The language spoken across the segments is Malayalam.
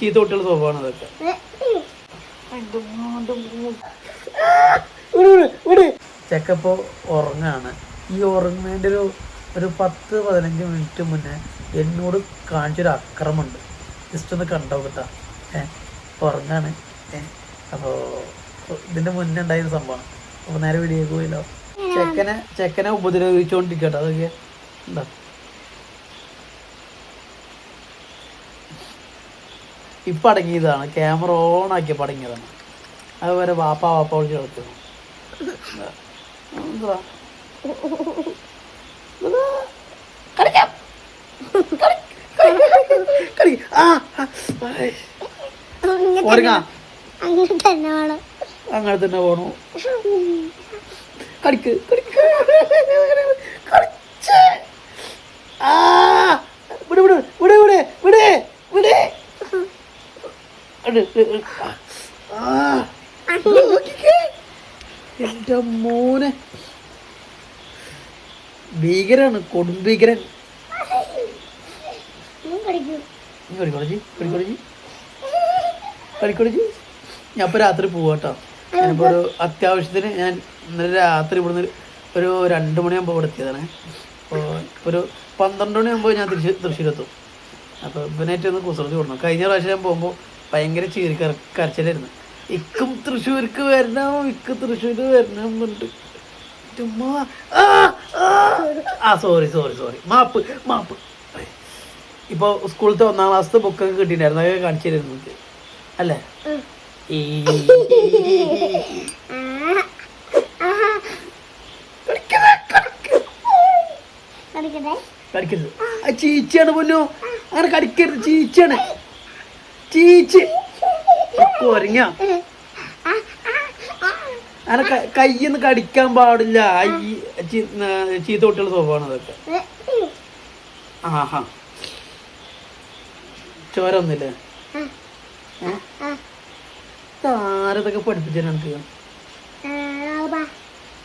ചീത്ത കുട്ടികൾ സ്വഭാവമാണ് അതൊക്കെ. ചെക്കപ്പോ ഉറങ്ങാണ്. ഈ ഉറങ്ങുന്നതിന്റെ ഒരു ഒരു പത്ത് പതിനഞ്ച് മിനിറ്റ് മുന്നേ എന്നോട് കാണിച്ചൊരു അക്രമമുണ്ട്. ജസ്റ്റ് ഒന്ന് കണ്ടോ കേട്ടാ ഏഹ് ഉറങ്ങാണ്. ഏഹ് അപ്പോൾ ഇതിന്റെ മുന്നേ ഉണ്ടായിരുന്ന സംഭവമാണ്. അപ്പോൾ നേരെ വെടിയേക്ക് പോയില്ലോ. ചെക്കനെ ചെക്കനെ ഉപദ്രവിച്ചുകൊണ്ടിരിക്കട്ടെ അതൊക്കെ എന്താ ഇപ്പം അടങ്ങിയതാണ്. ക്യാമറ ഓൺ ആക്കിയപ്പോൾ അടങ്ങിയതാണ്. അതുവരെ വാപ്പ വാപ്പ വിളിച്ച് കിടക്കുന്നു എന്താ? കളിക്കാം. അങ്ങനെ തന്നെ പോണു. കടിക്ക് കളിച്ച്. ആ. ഇവിടെ ഇവിടെ ഇവിടെ ഇവിടെ ഇവിടെ വിട് അട്, അട്, ആ നോക്കിക്കേ. എന്റെ മോനെ. ഭീകരാണ് കൊടും ഭീകരൻ. കളിക്കോളജി കളിക്കോളജി കളിക്കോളജി ഞാൻ ഇപ്പോൾ രാത്രി പോവാട്ടോ ഞാനിപ്പോൾ ഒരു അത്യാവശ്യത്തിന് ഞാൻ ഇന്നലെ രാത്രി ഇവിടുന്ന് ഒരു രണ്ട് മണിയാകുമ്പോൾ ഇവിടെ എത്തിയതാണ്. അപ്പോൾ ഒരു പന്ത്രണ്ട് മണിയാകുമ്പോൾ ഞാൻ തൃശ്ശൂർ തൃശ്ശൂരെത്തും. അപ്പോൾ ഇവനായിട്ട് ഒന്ന് കുസൃതി കൊടുക്കണം. കഴിഞ്ഞ പ്രാവശ്യം ഞാൻ പോകുമ്പോൾ ഭയങ്കര ചീരി കര കരച്ചിലായിരുന്നു. ഇക്കും തൃശ്ശൂർക്ക് വരണം ഇക്ക് തൃശ്ശൂർ വരണം എന്നുണ്ട് ചുമ്മാ ആ, സോറി സോറി സോറി മാപ്പ് മാപ്പ്. ഇപ്പോൾ സ്കൂളിലത്തെ ഒന്നാം ക്ലാസ്സത്തെ ബുക്കൊക്കെ കിട്ടിയിട്ടുണ്ടായിരുന്നു. അതൊക്കെ കാണിച്ചു തരുന്നു നിങ്ങൾക്ക് അല്ലേ? ഈ കടിക്കരുത് ആ ചീച്ചയാണ് പൊന്നു. അങ്ങനെ കടിക്കരുത് ചീച്ചയാണ്. ചീച്ച്. അങ്ങനെ കയ്യൊന്നും കടിക്കാൻ പാടില്ല. ചീത്ത കുട്ടികളുടെ സ്വഭാവമാണ് അതൊക്കെ. ആഹാ. ചോര താരതൊക്കെ പഠിപ്പിച്ചു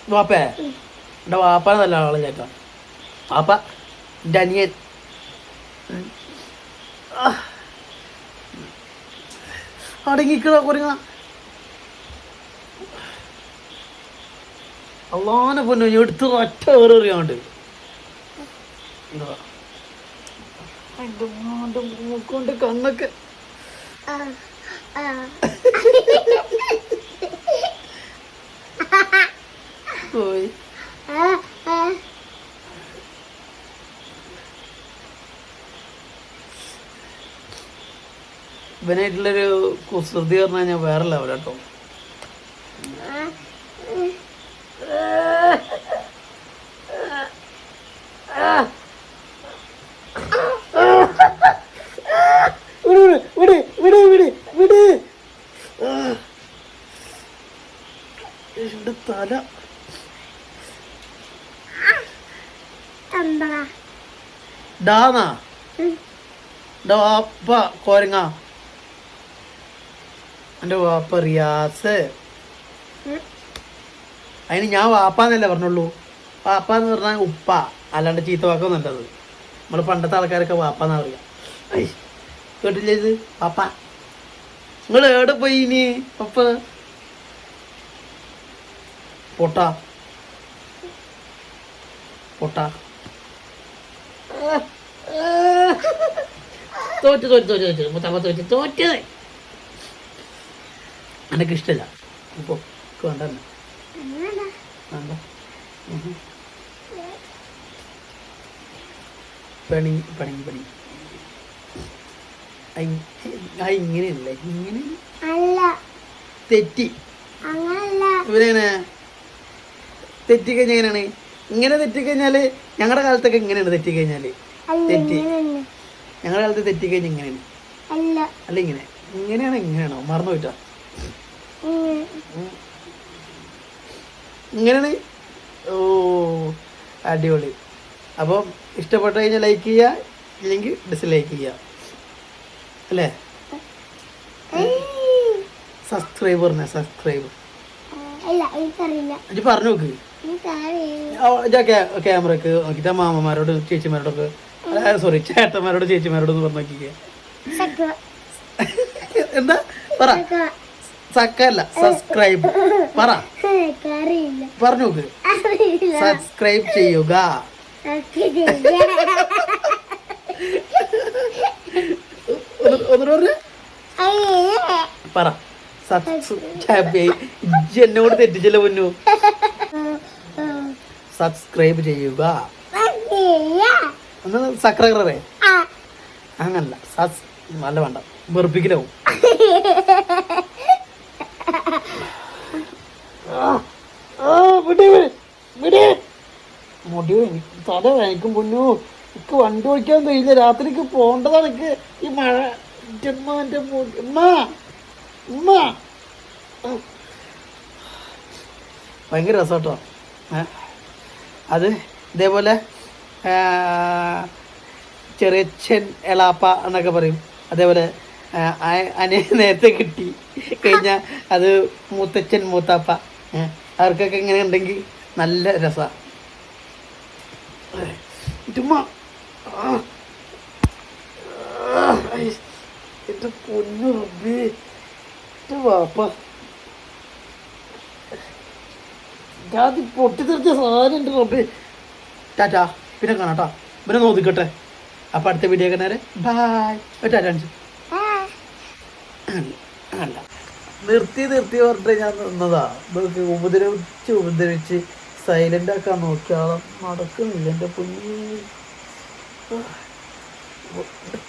വാപ്പേ? എന്റെ വാപ്പാനെ നല്ല ആളെ ചേക്കാം വാപ്പ അനിയൻ. ആ. അടങ്ങിക്കട കുരങ്ങ. അള്ളാനെ പൊന്നു എടുത്ത് ഒറ്റ വേറെറിയാണ്ട് മൂക്കൊണ്ട് കണ്ണൊക്കെ? പോയി. ഇവനായിട്ടുള്ളൊരു കുസൃതി പറഞ്ഞു കഴിഞ്ഞാൽ വേറെ ലെവൽ കേട്ടോ ഡാ തല കോരങ്ങ. എന്റെ വാപ്പ റിയാസ്. അതിന് ഞാൻ വാപ്പാന്നല്ലേ പറഞ്ഞുള്ളൂ. വാപ്പ എന്ന് പറഞ്ഞാൽ ഉപ്പ അല്ലാണ്ട് ചീത്ത വാക്കൊന്നല്ലത് നമ്മൾ പണ്ടത്തെ ആൾക്കാരൊക്കെ വാപ്പാന്നാ പറയാ. കേട്ടില്ലേ ഇത്? വാപ്പ. നിങ്ങൾ എവിടെ പോയി ഇനി പപ്പ പൊട്ട. പൊട്ട. തോറ്റ് തോറ്റ് തോറ്റ് തോറ്റ്. മുത്തമ്മ തോറ്റ് തോറ്റ് എനിക്ക് ഇഷ്ടമല്ല അപ്പോ വേണ്ട പണി പണി പണി. ഇങ്ങനെയല്ല? ഇങ്ങനെ? തെറ്റി. ഇവരെങ്ങനെ? തെറ്റിക്കഴിഞ്ഞാൽ എങ്ങനെയാണ്? ഇങ്ങനെ തെറ്റിക്കഴിഞ്ഞാൽ ഞങ്ങളുടെ കാലത്തൊക്കെ ഇങ്ങനെയാണ് തെറ്റിക്കഴിഞ്ഞാൽ തെറ്റി. ഞങ്ങളുടെ കാലത്ത് തെറ്റിക്കഴിഞ്ഞാൽ ഇങ്ങനെയാണ്. അല്ല ഇങ്ങനെ. ഇങ്ങനെയാണോ ഇങ്ങനെയാണോ? മറന്നു പോയിട്ടാ. ഇങ്ങനെയാണ്. ഓ അടിപൊളി. അപ്പം ഇഷ്ടപ്പെട്ട് കഴിഞ്ഞാൽ ലൈക്ക് ചെയ്യുക ഇല്ലെങ്കിൽ ഡിസ്ലൈക്ക് ചെയ്യുക. അല്ലേ? സബ്സ്ക്രൈബ് പറഞ്ഞ സബ്സ്ക്രൈബ് അല്ല എനിക്കറിയില്ല ഇത് പറഞ്ഞു നോക്ക്. ക്യാമറക്ക് നോക്കിട്ട് മാമന്മാരോട് ചേച്ചിമാരോടൊക്കെ സോറി ചേട്ടന്മാരോട് ചേച്ചിമാരോട് പറഞ്ഞു നോക്കിക്കേ. എന്താ? പറ. സക്കല്ല സബ്സ്ക്രൈബ് പറ. പറഞ്ഞു. സബ്സ്ക്രൈബ് ചെയ്യുക. പറ. എന്നോട് തെറ്റിച്ചല്ല പൊന്നു? സബ്സ്ക്രൈബ് ചെയ്യുക. ഒന്ന് സക്രേ അങ്ങനല്ല. സസ് നല്ല വേണ്ട. വെറുപ്പിക്കലാവും. വിട്, വിട്. മുടി തല വേനിക്കും പൊന്നു. എനിക്ക് വണ്ടി ഓടിക്കാൻ കഴിയില്ല. രാത്രിക്ക് പോകേണ്ടതാണ് എനിക്ക് ഈ മഴ ഉമ്മ എന്റെ ഉമ്മ ഉമ്മ. ഭയങ്കര രസോട്ടോ. അത് ഇതേപോലെ ചെറിയച്ഛൻ എളാപ്പ എന്നൊക്കെ പറയും. അതേപോലെ അനേ നേരത്തെ കിട്ടി. കഴിഞ്ഞാൽ അത് മൂത്തച്ഛൻ മൂത്താപ്പ. അവർക്കൊക്കെ ഇങ്ങനെ ഉണ്ടെങ്കിൽ നല്ല രസമാണ് ചുമ്മാ എന്റെ പൊന്നു റബ്ബി. എന്റെ വാപ്പ. ഞാൻ പൊട്ടിത്തെറിച്ച സാധനം ഉണ്ട് റബ്ബി. ടാറ്റാ. പിന്നെ കാണാം കേട്ടോ പിന്നെ നോക്കിക്കട്ടെ അപ്പം അടുത്ത വീഡിയോ കാണാറ് ബായ് ടാറ്റ കാണിച്ചു അല്ല നിർത്തി നിർത്തി പറഞ്ഞിട്ട് ഞാൻ നിന്നതാ. ഇതൊക്കെ ഉപദ്രവിച്ച് ഉപദ്രവിച്ച് സൈലന്റ് ആക്കാൻ നോക്കിയാളെ നടക്കുന്നില്ല. എന്റെ കുഞ്ഞി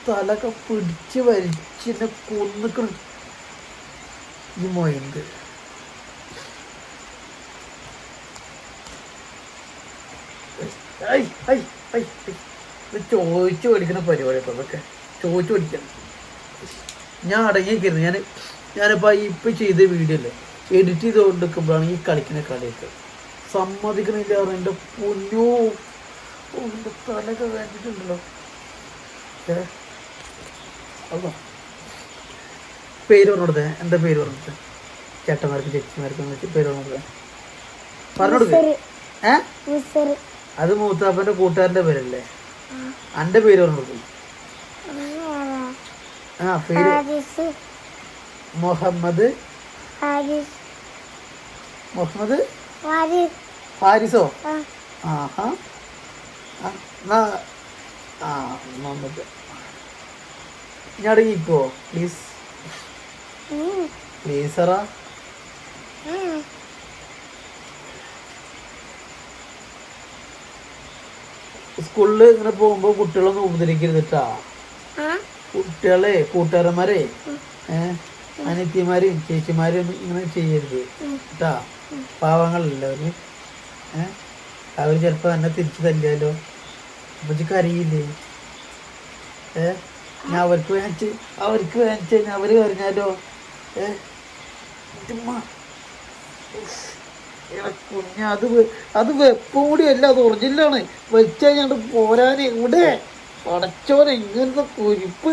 തലൊക്കെ പിടിച്ച് വലിച്ച് എന്നെ കൊന്നിക്കണം. ഈ മൊയന്ത്. ചോദിച്ചു പഠിക്കുന്ന പരിപാടി അതൊക്കെ ചോദിച്ചു പഠിക്കണം ഞാൻ അടങ്ങിയിരിക്കുന്നു. ഞാൻ ഞാനിപ്പോൾ ഇപ്പം ചെയ്ത വീഡിയോ അല്ലേ എഡിറ്റ് ചെയ്ത് കൊണ്ടിരിക്കുമ്പോഴാണ് ഈ കളിക്കുന്ന കളിയൊക്കെ. സമ്മതിക്കണില്ല എന്റെ പൊന്നോ എന്റെ തലൊക്കെ വേണ്ടിട്ടുണ്ടല്ലോ ഏ? പേര് കൊടുത്തേ എന്താ പേര് പറഞ്ഞത് ചേട്ടന്മാർക്ക് ചേച്ചിമാർക്ക് പേര് പറഞ്ഞു കൊടുത്തേ പറഞ്ഞു കൊടുക്കേ ഏ അത് മൂത്താപ്പന്റെ കൂട്ടുകാരന്റെ പേരല്ലേ? എന്റെ പേര് പറഞ്ഞു കൊടുക്കും ആ പേര്. മുഹമ്മദ് മുഹമ്മദ് ഫാരിസോ ആഹാ. ആ, എന്നാ ആ മുഹമ്മദ്. ഇനി അടങ്ങിക്കോ പ്ലീസ് പ്ലീസ് സ്കൂളിൽ സ്കൂളിൽ ഇങ്ങനെ പോകുമ്പോ കുട്ടികളൊന്നും ഉപദ്രവിക്കരുത് കേട്ടാ കുട്ടികളെ കൂട്ടുകാരന്മാരെ. ഏഹ് അനിത്യമാരെയും ചേച്ചിമാരും ഇങ്ങനെ ചെയ്യരുത്. കേട്ടാ പാവങ്ങളല്ല അവർ ഏഹ് അവർ ചിലപ്പോൾ എന്നെ തിരിച്ചു തല്ലിയാലോ? അപ്പൊ അറിയില്ലേ? ഏ? ഞാൻ അവർക്ക് വേണിച്ച് അവർക്ക് വേണിച്ച് കഴിഞ്ഞാൽ അവർ പറഞ്ഞാലോ ഏ? കുഞ്ഞ അത് അത് വെപ്പം കൂടിയല്ല അത് ഒറിജിനലാണ്. വെച്ചാൽ കഴിഞ്ഞാൽ പോരാനെ. ഇവിടെ പടച്ചോനെ ഇങ്ങനത്തെ കുരിപ്പ്.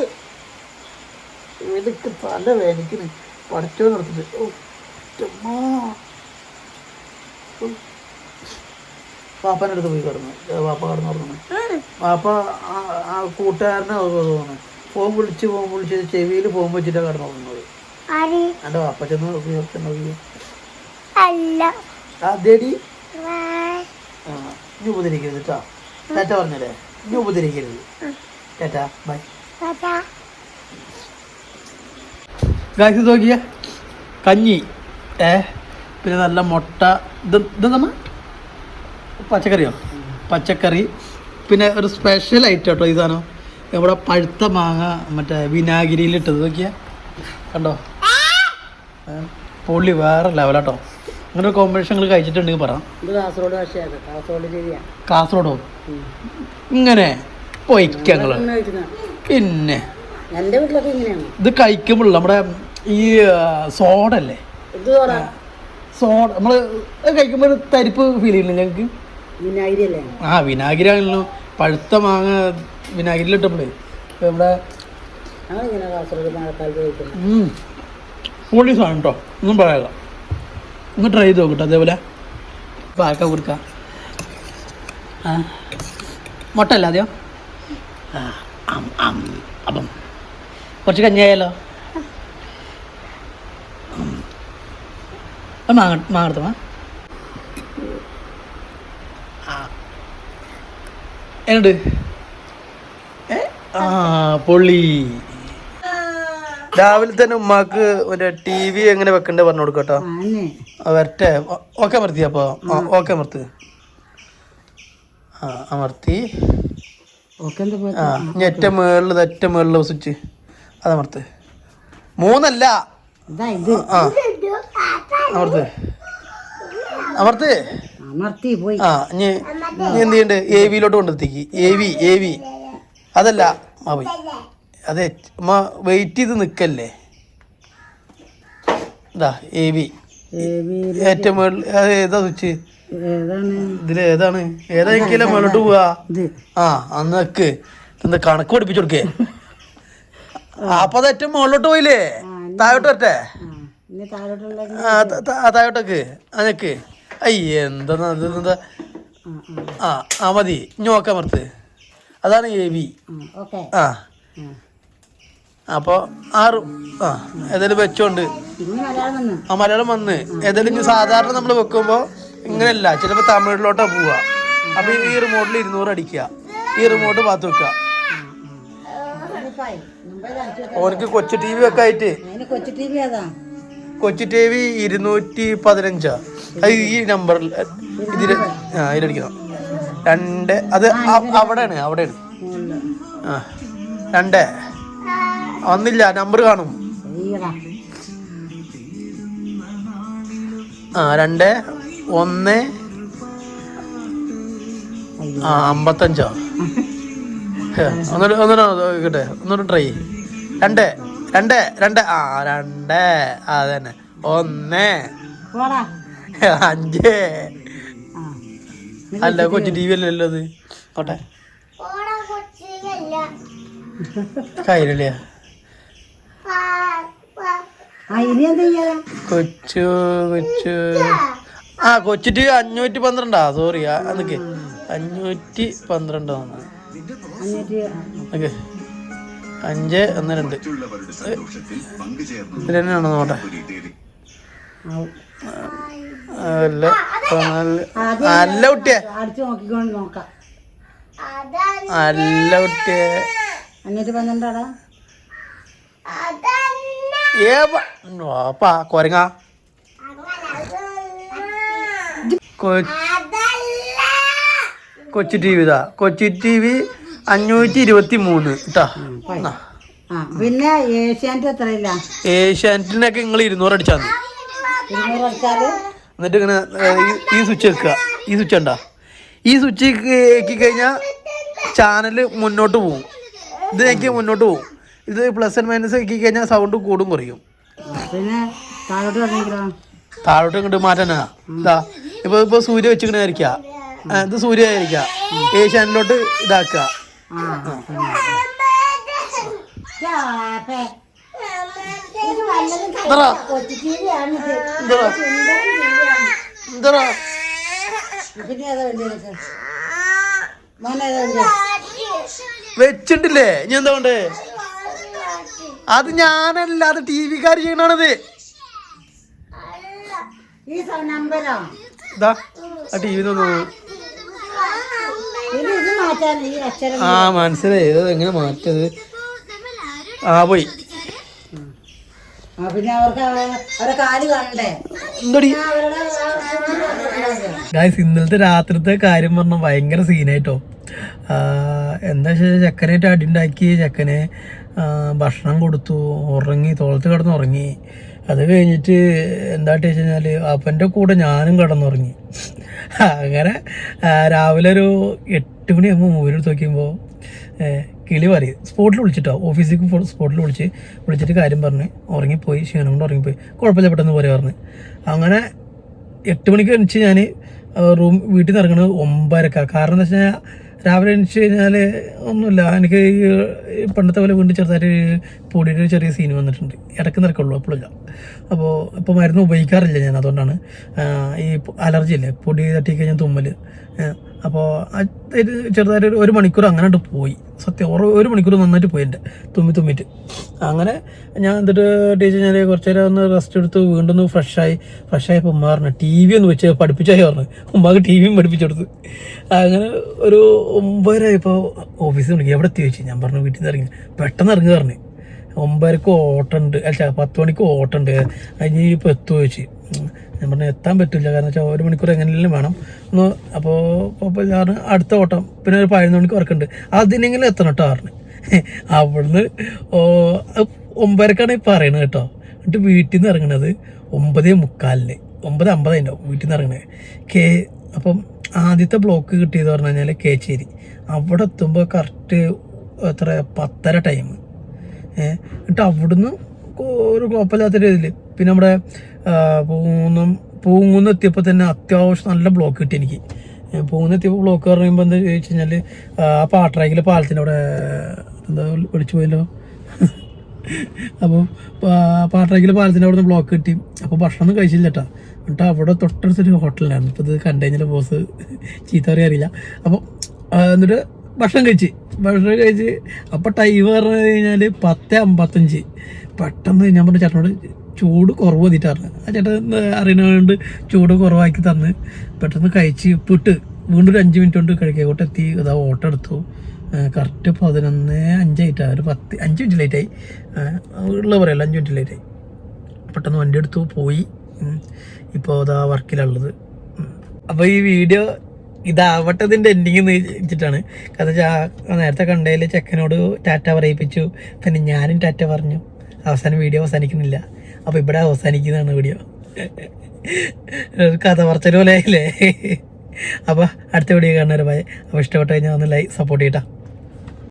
ഇവർക്ക് തല വേദനിക്കുന്നു. പഠിച്ചോ നടത്തിട്ട് ഓ. പാപ്പന്റെ അടുത്ത് പോയി കിടന്നു. പാപ്പ കിടന്നു പറഞ്ഞു പാപ്പ ആ- കൂട്ടുകാരനെ തോന്നുന്നു ഫോൺ വിളിച്ച് ഫോൺ വിളിച്ച് ചെവിയിൽ ഫോൺ വെച്ചിട്ടാണ് കിടന്നു പറഞ്ഞത് എന്റെ പാപ്പ ചെന്ന് നോക്കി അതേടി ആ ഉപദ്രവിക്കരുത് കേട്ടോ ചേട്ട പറഞ്ഞല്ലേ? ഇനി ഉപദ്രവിക്കരുത് ചേട്ടാ ബൈ. ഗായ്സ് നോക്കിയ. കഞ്ഞി. ഏ പിന്നെ നല്ല മുട്ട. ഇത് ഇത് നമ്മ പച്ചക്കറിയോ? പച്ചക്കറി. പിന്നെ ഒരു സ്പെഷ്യൽ ഐറ്റം കേട്ടോ സാധനം. ഇവിടെ പഴുത്ത മാങ്ങ മറ്റേ വിനാഗിരിയിൽ ഇട്ടത് നോക്കിയാ. കണ്ടോ? പൊള്ളി വേറെ ലെവലാട്ടോ അങ്ങനെ ഒരു കോമ്പിനേഷൻ നിങ്ങൾ കഴിച്ചിട്ടുണ്ടെങ്കിൽ പറ. ഇത് കാസർഗോഡ് ഇങ്ങനെ. പൊയ്ക്കങ്ങൾ പിന്നെ. ഇത് കഴിക്കുമ്പോൾ നമ്മുടെ ഈ സോഡ അല്ലേ ഇത് പറ സോഡ നമ്മൾ കഴിക്കുമ്പോൾ ഒരു തരിപ്പ് ഫീൽ ചെയ്യുന്നില്ല ഞങ്ങൾക്ക് വിനാഗിരി അല്ലേ ആ വിനാഗിരി ആണല്ലോ പഴുത്ത മാങ്ങ വിനാഗിരിയിൽ ഇട്ടപ്പോഴേ ഇവിടെ പൊളി സാധനം കേട്ടോ ഒന്നും പറയാല ഒന്ന് ട്രൈ ചെയ്ത് നോക്കട്ടെ അതേപോലെ. പാക്ക കൊടുക്കാം? ആ മുട്ട അല്ല ആദ്യം? ആ ആം. അപ്പം. കുറച്ച് കഞ്ഞിയായാലോ? മാങ്ങ മാങ്ങ മാ എന്നുണ്ട്? ആ പൊള്ളി. രാവിലെ തന്നെ ഉമ്മാക്ക് ഒരു ടി വി എങ്ങനെ വെക്കണ്ടേ പറഞ്ഞു കൊടുക്കട്ടോ വരട്ടെ. ഓക്കെ അമർത്തി അപ്പോ. ഓക്കെ അമർത്ത്. ആ അമർത്തി. ആ ഏറ്റവും മേളിൽ ഏറ്റവും മേളിൽ സ്വിച്ച് അതമർത്ത്. അമർത്ത് മൂന്നല്ല. ഇതാ ഇത്. ആ. അമർത്ത്. അമർത്ത്. അമർത്തി പോയി. ആ ഇനി നീ എന്ത് ചെയ്യണ്ട്? എ വിയിലോട്ട് കൊണ്ടെത്തിക്ക്. എ വി എ വി അതല്ല ആ പോയി. അതെ അമ്മ വെയിറ്റ് ചെയ്ത് നിൽക്കല്ലേ ഇതാ എ വി ഏറ്റവും മുകളിൽ അത് ഏതാ സ്വിച്ച് ഇതിൽ ഏതാണ്? ഏതാ എനിക്കല്ലേ മേലോട്ട് പോവാ? ആ അന്ന് വെക്ക് എന്താ കണക്ക് പഠിപ്പിച്ചു കൊടുക്കേ? അപ്പൊ അത് ഏറ്റവും മുകളിലോട്ട് പോയില്ലേ? താഴോട്ട് വരട്ടെ? താഴോട്ടേക്ക്. അതൊക്കെ അയ്യ എന്താ എന്താ ആ ആ മതി. നോക്കാൻ മറുത്ത് അതാണ് എ വി ആ അപ്പോൾ ആറ് ആ ഏതായാലും വെച്ചോണ്ട്. ഇനി മലയാളം വന്ന്. ആ മലയാളം വന്ന്. ഏതായാലും സാധാരണ നമ്മൾ വെക്കുമ്പോൾ ഇങ്ങനെയല്ല. ചിലപ്പോൾ തമിഴിലോട്ടാ പോവുക അപ്പോൾ ഈ റിമോട്ടിൽ ഇരുന്നൂറ് അടിക്കുക ഈ റിമോട്ട് പാത്ത് വെക്കുക. ഓനക്ക് കൊച്ചു ടി വി വെക്കായിട്ട്. കൊച്ചു ടി വി ഏതാ? കൊച്ചി ടി വി ഇരുന്നൂറ്റി പതിനഞ്ചാ. ഈ നമ്പറിൽ ഇതിൽ ആ ഇതിലടിക്കണം. രണ്ട് അത് അവിടെയാണ് അവിടെയാണ്. ആ രണ്ട്. ഒന്നില്ല നമ്പർ കാണും. ആ രണ്ട് ഒന്ന്. ആ അമ്പത്തഞ്ചോ. ഒന്നിട്ട് ഒന്നൂടെ ഒന്നൂടെ നോക്കട്ടെ ഒന്നൂടെ ട്രൈ രണ്ട്. രണ്ട് രണ്ട്. ആ രണ്ട്. ആ തന്നെ ഒന്ന്. പോടാ അഞ്ച്. അല്ല കൊച്ചു ടി വി അല്ലല്ലോ അത്. കയ്യിലല്ലേ ചെയ്യാ കൊച്ചു കൊച്ചു ആ കൊച്ചു ടി വി അഞ്ഞൂറ്റി പന്ത്രണ്ടാ. സോറി അതൊക്കെ. അഞ്ഞൂറ്റി പന്ത്രണ്ട് തോന്നുന്നു. ഓക്കെ. അഞ്ച് ഒന്ന് രണ്ട്. ഇത് തന്നെയാണോ നോട്ടെ ആ, അല്ല നല്ല അല്ല കുട്ടിയെ. നല്ല നോക്കിക്കൊണ്ട് നോക്കാം. അതല്ല അല്ല കുട്ടിയെ. ഏപ്പാ കൊരങ്ങ. കൊ- കൊച്ചി ടി വി ഇതാ. കൊച്ചി ടി വി അഞ്ഞൂറ്റി ഇരുപത്തി മൂന്ന് കേട്ടാ പിന്നെ ഏഷ്യാനെറ്റ് എത്രയില്ല ഏഷ്യാനെറ്റിനൊക്കെ നിങ്ങൾ ഇരുന്നൂറ് അടിച്ചാൽ ഇരുന്നൂറ് എന്നിട്ട് ഇങ്ങനെ ഈ- സ്വിച്ച് വെക്കുക. ഈ സ്വിച്ച് ഉണ്ടാ ഈ സ്വിച്ച് ആക്കി കഴിഞ്ഞാൽ ചാനൽ മുന്നോട്ട് പോകും ഇത് എനിക്ക് മുന്നോട്ട് പോകും ഇത് പ്ലസ് ആൻഡ് മൈനസ് ആക്കി കഴിഞ്ഞാൽ സൗണ്ട് കൂടും കുറയും. പിന്നെ താഴോട്ട് ഇങ്ങോട്ട് മാറ്റാനാ. ഇതാ. ഇപ്പൊ ഇപ്പൊ സൂര്യ വെച്ചിങ്ങനെ ആയിരിക്കുക ഇത് സൂര്യ ആയിരിക്കുക. ഏഷ്യാനിലോട്ട് ഇതാക്കുക. വെച്ചിട്ടില്ലേ? ഇനി എന്താ കൊണ്ടേ അത് ഞാനല്ല അത് ടി വിക്കാർ ചെയ്യണത് ടി വി തോന്നുന്നു ആ മനസ്സിലായി. ഇത് എങ്ങനെ മാറ്റത് ആ പോയി. പിന്നെ അവർക്ക് അവരെ കാൽ കാണണ്ടേ? എന്തടി? ആ, ഗായ്സ് ഇന്നലത്തെ രാത്രിത്തെ കാര്യം പറഞ്ഞ ഭയങ്കര സീനായിട്ടോ. എന്താ വെച്ചാൽ ചെക്കനായിട്ട് അടിണ്ടാക്കി ചെക്കനെ ഭക്ഷണം കൊടുത്തു. ഉറങ്ങി തോളത്ത് കിടന്ന് ഉറങ്ങി. അത് കഴിഞ്ഞിട്ട് എന്താ വെച്ച് കഴിഞ്ഞാൽ അപ്പന്റെ കൂടെ ഞാനും കിടന്നുറങ്ങി. അങ്ങനെ രാവിലെ ഒരു എട്ട് മണിയാകുമ്പോൾ മൂവിൽ എടുത്ത് നോക്കിയുമ്പോൾ കിളി പറയും സ്പോട്ടിൽ വിളിച്ചിട്ടോ? ഓഫീസിലേക്ക് സ്പോട്ടിൽ വിളിച്ച് വിളിച്ചിട്ട് കാര്യം പറഞ്ഞ് ഉറങ്ങിപ്പോയി ക്ഷീണം കൊണ്ട് ഉറങ്ങിപ്പോയി. കുഴപ്പമില്ല പെട്ടെന്ന് പോലെ പറഞ്ഞ്. അങ്ങനെ എട്ട് മണിക്ക് എണിച്ച് ഞാൻ റൂം വീട്ടിൽ നിന്ന് ഇറങ്ങണത് ഒമ്പരക്ക കാരണം എന്താ വെച്ച് കഴിഞ്ഞാൽ രാവിലെ എണിച്ച് കഴിഞ്ഞാൽ ഒന്നുമില്ല. എനിക്ക് പണ്ടത്തെ പോലെ വീണ്ടും ചെറുതായിട്ട് പൊടിയുടെ ചെറിയ സീൻ വന്നിട്ടുണ്ട്. ഇടയ്ക്ക് നിറക്കുള്ളൂ അപ്പോഴില്ല അപ്പോൾ ഇപ്പോൾ മരുന്ന് ഉപയോഗിക്കാറില്ല ഞാൻ അതുകൊണ്ടാണ്. ഈ അലർജി ഇല്ലേ പൊടി തട്ടി കഴിഞ്ഞാൽ തുമ്മൽ അപ്പോൾ ഇത് ചെറുതായിട്ട് ഒരു- മണിക്കൂർ അങ്ങനെ പോയി. സത്യം ഒരു മണിക്കൂർ നന്നായിട്ട് പോയി എന്റെ തുമ്മി തുമ്മിട്ട്. അങ്ങനെ ഞാൻ എന്നിട്ട് ടീച്ചർ ഞാൻ കുറച്ച് നേരം ഒന്ന് റെസ്റ്റ് എടുത്ത് വീണ്ടും ഒന്ന് ഫ്രഷായി ഫ്രഷായപ്പോൾ ഉമ്മ പറഞ്ഞു ടി വി ഒന്ന് വെച്ച് പഠിപ്പിച്ചായി പറഞ്ഞു. ഉമ്മക്ക് ടി വിയും പഠിപ്പിച്ചെടുത്ത് അങ്ങനെ ഒരു ഒമ്പതരായപ്പോൾ ഓഫീസിൽ വിളിക്കുക എവിടെ എത്തി വെച്ച് ഞാൻ പറഞ്ഞു വീട്ടിൽ നിന്ന് ഇറങ്ങി. പെട്ടെന്ന് ഇറങ്ങി പറഞ്ഞു. ഒമ്പതരക്ക് ഓട്ടമുണ്ട് അല്ല പത്ത് മണിക്ക് ഓട്ടമുണ്ട് അതിന് ഇപ്പോൾ എത്തുമോ ചോദിച്ചു. ഞാൻ പറഞ്ഞു എത്താൻ പറ്റില്ല കാരണം വെച്ചാൽ ഒരു മണിക്കൂർ എങ്ങനെയെങ്കിലും വേണം. ഒന്ന് അപ്പോൾ അപ്പോൾ ഞാൻ അടുത്ത ഓട്ടം. പിന്നെ ഒരു പതിനൊന്ന് മണിക്ക് വർക്കുണ്ട് അതിനെങ്കിലും എത്തണം കേട്ടോ പറഞ്ഞു. അവിടുന്ന് ഒമ്പതരക്കാണ് ഈ പറയണത് കേട്ടോ എന്നിട്ട് വീട്ടിൽ നിന്ന് ഇറങ്ങണത് ഒമ്പതേ മുക്കാലിന്. ഒമ്പത് അമ്പതായിട്ടുണ്ടാവും വീട്ടിൽ നിന്ന് ഇറങ്ങണത് കേ അപ്പം ആദ്യത്തെ ബ്ലോക്ക് കിട്ടിയത് പറഞ്ഞു കഴിഞ്ഞാൽ കേച്ചേരി. അവിടെ എത്തുമ്പോൾ കറക്റ്റ് എത്ര? പത്തര ടൈം എന്നിട്ട് അവിടുന്ന് ഒരു കുഴപ്പമില്ലാത്ത രീതിയിൽ പിന്നെ നമ്മുടെ ആ, പൂങ്ങുന്നം എത്തിയപ്പോൾ തന്നെ അത്യാവശ്യം നല്ല ബ്ലോക്ക് കിട്ടി എനിക്ക്. പൂങ്ങുന്ന് എത്തിയപ്പോൾ ബ്ലോക്ക് പറയുമ്പോൾ എന്താ ചോദിച്ചു കഴിഞ്ഞാൽ ആ പാട്രാക്കിലെ പാലത്തിന്റെ അവിടെ എന്താ വിളിച്ചു പോയല്ലോ. അപ്പോൾ പാട്രാക്കിലെ പാലത്തിന്റെ അവിടെ നിന്ന് ബ്ലോക്ക് കിട്ടി. അപ്പോൾ ഭക്ഷണം കഴിച്ചില്ല കേട്ടോ എന്നിട്ട് അവിടെ തൊട്ടടുത്തൊരു ഹോട്ടലിലാണ് ഇപ്പോൾ ഇത് കണ്ടു കഴിഞ്ഞാൽ ബോസ് ചീത്ത പറയാറില്ല. അപ്പോൾ എന്നിട്ട് ഭക്ഷണം കഴിച്ച്. ഭക്ഷണം കഴിച്ച്. അപ്പോൾ ടൈം പറഞ്ഞു കഴിഞ്ഞാൽ പത്ത് അമ്പത്തഞ്ച്. പെട്ടെന്ന് ഞാൻ പറഞ്ഞ ചേട്ടനോട് ചൂട് കുറവ് വന്നിട്ടായിരുന്നു ആ ചേട്ടൻ അറിയുന്നതുകൊണ്ട് ചൂട് കുറവാക്കി തന്ന്. പെട്ടെന്ന് കഴിച്ച് ഉപ്പിട്ട് വീണ്ടും ഒരു അഞ്ച് മിനിറ്റ് കൊണ്ട് കിഴക്കേക്കോട്ട് എത്തി. ഇതാ ഓട്ടം എടുത്തു. കറക്റ്റ് പതിനൊന്ന് അഞ്ചായിട്ടാണ് ഒരു പത്ത് അഞ്ച് മിനിറ്റ് ലേറ്റായി ഉള്ള പറയല്ല അഞ്ച് മിനിറ്റ് ലേറ്റായി പെട്ടെന്ന് വണ്ടി എടുത്തു പോയി. ഇപ്പോൾ അതാ വർക്കിലുള്ളത് അപ്പോൾ ഈ വീഡിയോ ഇതാവട്ടെ ഇതിന്റെ എൻഡിങ് വെച്ചിട്ടാണ്. കാരണം വെച്ചാൽ നേരത്തെ കണ്ടതിൽ ചെക്കനോട് ടാറ്റ പറയിപ്പിച്ചു. പിന്നെ ഞാനും ടാറ്റ പറഞ്ഞു അവസാനം വീഡിയോ അവസാനിക്കുന്നില്ല. അപ്പോൾ ഇവിടെ അവസാനിക്കുന്നതാണ് വീഡിയോ. കഥ പറച്ചൽ പോലെ ആയില്ലേ? അപ്പോൾ അടുത്ത വീഡിയോ കാണുന്നവരെ അപ്പോൾ ഇഷ്ടപ്പെട്ട് കഴിഞ്ഞാൽ ഒന്ന് ലൈക്ക് സപ്പോർട്ട് ചെയ്യട്ടാ.